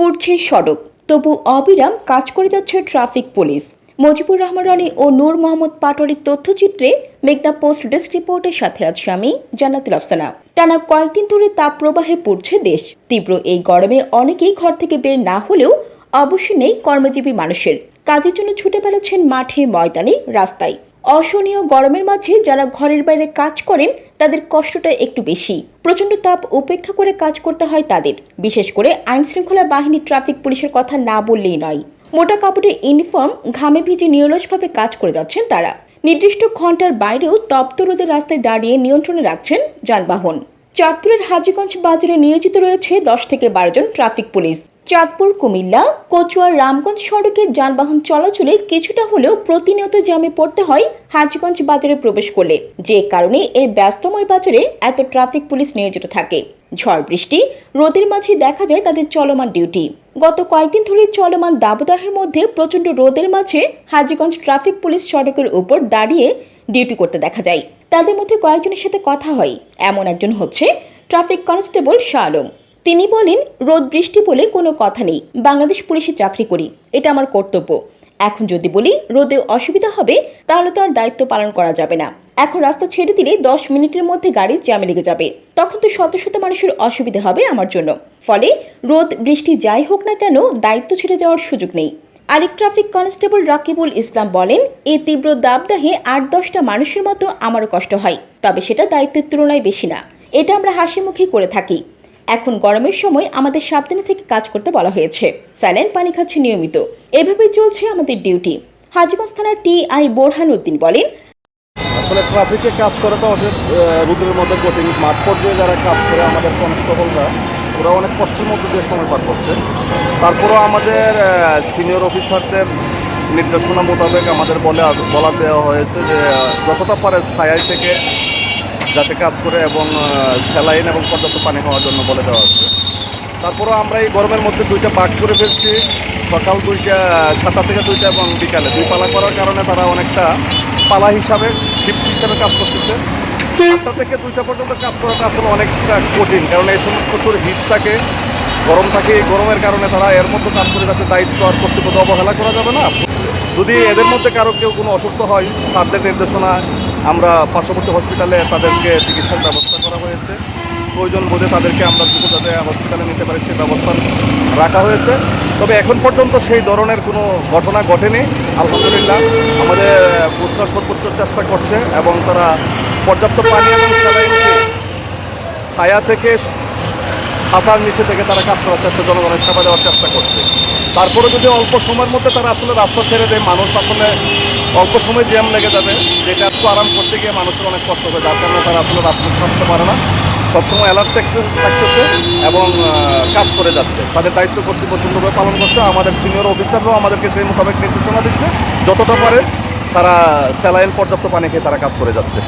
পুড়ছে সড়ক। তবু অবিরাম কাজ করে যাচ্ছে ট্রাফিক পুলিশ। মজিবুর রহমান রনি ও নূর মোহাম্মদ পাটোয়ারির তথ্যচিত্রে মেঘনা পোস্ট ডেস্ক রিপোর্টের সাথে আছি আমি জান্নাতুল আফসানা টানা কয়েকদিন ধরে তাপ প্রবাহে পড়ছে দেশ। তীব্র এই গরমে অনেকেই ঘর থেকে বের না হলেও অবশ্যই নেই কর্মজীবী মানুষের। কাজের জন্য ছুটে বেড়াচ্ছেন মাঠে ময়দানে রাস্তায়। অসহনীয় গরমের মাঝে যারা ঘরের বাইরে কাজ করেন তাদের কষ্টটা একটু বেশি। প্রচণ্ড তাপ উপেক্ষা করে কাজ করতে হয় তাদের। বিশেষ করে আইনশৃঙ্খলা বাহিনী ট্রাফিক পুলিশের কথা না বললেই নয়। মোটা কাপড়ের ইউনিফর্ম, ঘামে ভিজে নিরলসভাবে কাজ করে যাচ্ছেন তারা। নির্দিষ্ট ঘণ্টার বাইরেও তপ্ত রোদের রাস্তায় দাঁড়িয়ে নিয়ন্ত্রণে রাখছেন যানবাহন। চাঁদপুরের হাজীগঞ্জ বাজারে নিয়োজিত রয়েছে দশ থেকে বারো জন ট্রাফিক পুলিশ। চাঁদপুর, কুমিল্লা, কচুয়া, রামগঞ্জ সড়কে যানবাহন চলাচলে কিছুটা হলেও প্রতিনিয়ত জ্যামে পড়তে হয় হাজিগঞ্জ বাজারে প্রবেশ করলে। যে কারণে এই ব্যস্তময় বাজারে এত ট্রাফিক পুলিশ নিয়োজিত থাকে। ঝড় বৃষ্টি, রোদের মাঝে দেখা যায় তাদের চলমান ডিউটি। গত কয়েকদিন ধরে চলমান দাবদাহের মধ্যে প্রচণ্ড রোদের মাঝে হাজিগঞ্জ ট্রাফিক পুলিশ সড়কের উপর দাঁড়িয়ে ডিউটি করতে দেখা যায়। তাদের মধ্যে কয়েকজনের সাথে কথা হয়। এমন একজন হচ্ছে ট্রাফিক কনস্টেবল শাহ আলম তিনি বলেন, রোদ, বৃষ্টি বলে কোনো কথা নেই। বাংলাদেশ পুলিশে চাকরি করি। এটা আমার কর্তব্য। এখন যদি বলি, রোদে অসুবিধা হবে, তাহলে তো আর দায়িত্ব পালন করা যাবে না। এখন রাস্তা ছেড়ে দিলে দশ মিনিটের মধ্যে গাড়ি জ্যামে লেগে যাবে। তখন তো শত শত মানুষের অসুবিধা হবে আমার জন্য। ফলে রোদ, বৃষ্টি যাই হোক না কেন, দায়িত্ব ছেড়ে যাওয়ার সুযোগ নেই। আরেক ট্রাফিক কনস্টেবল রাকিবুল ইসলাম বলেন এই তীব্র দাবদাহে আট দশটা মানুষের মতো আমারও কষ্ট হয় তবে সেটা দায়িত্বের তুলনায় বেশি না। এটা আমরা হাসি মুখে করে থাকি। এখন গরমের সময় আমাদের সাবধানে থেকে কাজ করতে বলা হয়েছে। স্যালাইন পানি খাচ্ছে নিয়মিত। এভাবে চলছে আমাদের ডিউটি। হাজিগঞ্জ থানার টি আই বোরহান উদ্দিন বলেন আসলে ট্রাফিকে কাজ করে তো ওদের আহ, রোদের মধ্যে কঠিন। মাঠ পর্যায়ে যারা কাজ করে আমাদের কনস্টেবলরা ওরা অনেক কষ্টের মধ্যে দিয়ে সময় পার করছে। তারপরেও আমাদের সিনিয়র অফিসারদের নির্দেশনা মোতাবেক আমাদের বলে বলা দেওয়া হয়েছে যে, যতটা পারে ছায়াই থেকে যাতে কাজ করে এবং স্যালাইন এবং পর্যাপ্ত পানি খাওয়ার জন্য বলে দেওয়া হচ্ছে। তারপরেও আমরা এই গরমের মধ্যে দুইটা ভাগ করে ফেলছি। সকাল দুইটা, সাতটা থেকে দুইটা এবং বিকালে। দুই পালা করার কারণে তারা অনেকটা পালা হিসাবে শিফট হিসাবে কাজ করতেছে। সাতটা থেকে দুইটা পর্যন্ত কাজ করাটা আসলে অনেকটা কঠিন। কারণ এই সময় প্রচুর হিট থাকে, গরম থাকে। গরমের কারণে তারা এর মধ্যে কাজ করে যাতে দায়িত্ব আর কর্তৃপক্ষ অবহেলা করা যাবে না। যদি এদের মধ্যে কারও কেউ কোনো অসুস্থ হয় স্যারদের নির্দেশনা, আমরা পার্শ্ববর্তী হসপিটালে তাদেরকে চিকিৎসার ব্যবস্থা করা হয়েছে। প্রয়োজন বোধে তাদেরকে আমরা দ্রুত যাতে হসপিটালে নিতে পারি সেই ব্যবস্থা রাখা হয়েছে। তবে এখন পর্যন্ত সেই ধরনের কোনো ঘটনা ঘটেনি। আলহামদুলিল্লাহ, আমাদের প্রচার সর্বোচ্চ চেষ্টা করছে এবং তারা পর্যাপ্ত পানি এবং ছায়া থেকে সাঁতার নিচে থেকে তারা কাজ করার চেষ্টা, জনগণের সেবা দেওয়ার চেষ্টা করছে। তারপরে যদি অল্প সময়ের মধ্যে তারা আসলে রাস্তা ছেড়ে দেয়, মানুষ আসলে অল্প সময় জ্যাম লেগে যাবে, যেটা একটু আরাম করতে গিয়ে মানুষের অনেক কষ্ট হবে যার কারণে তারা আসলে রাস্তা ছাড়তে পারে না। সবসময় অ্যালার্ট থাকতেছে এবং কাজ করে যাচ্ছে। তাদের দায়িত্ব কর্তৃপক্ষ সুন্দরভাবে পালন করছে। আমাদের সিনিয়র অফিসাররাও আমাদেরকে সেই মোতাবেক নির্দেশনা দিচ্ছে। যতটা পারে তারা স্যালাইন পর্যাপ্ত পানি খেয়ে তারা কাজ করে যাচ্ছে।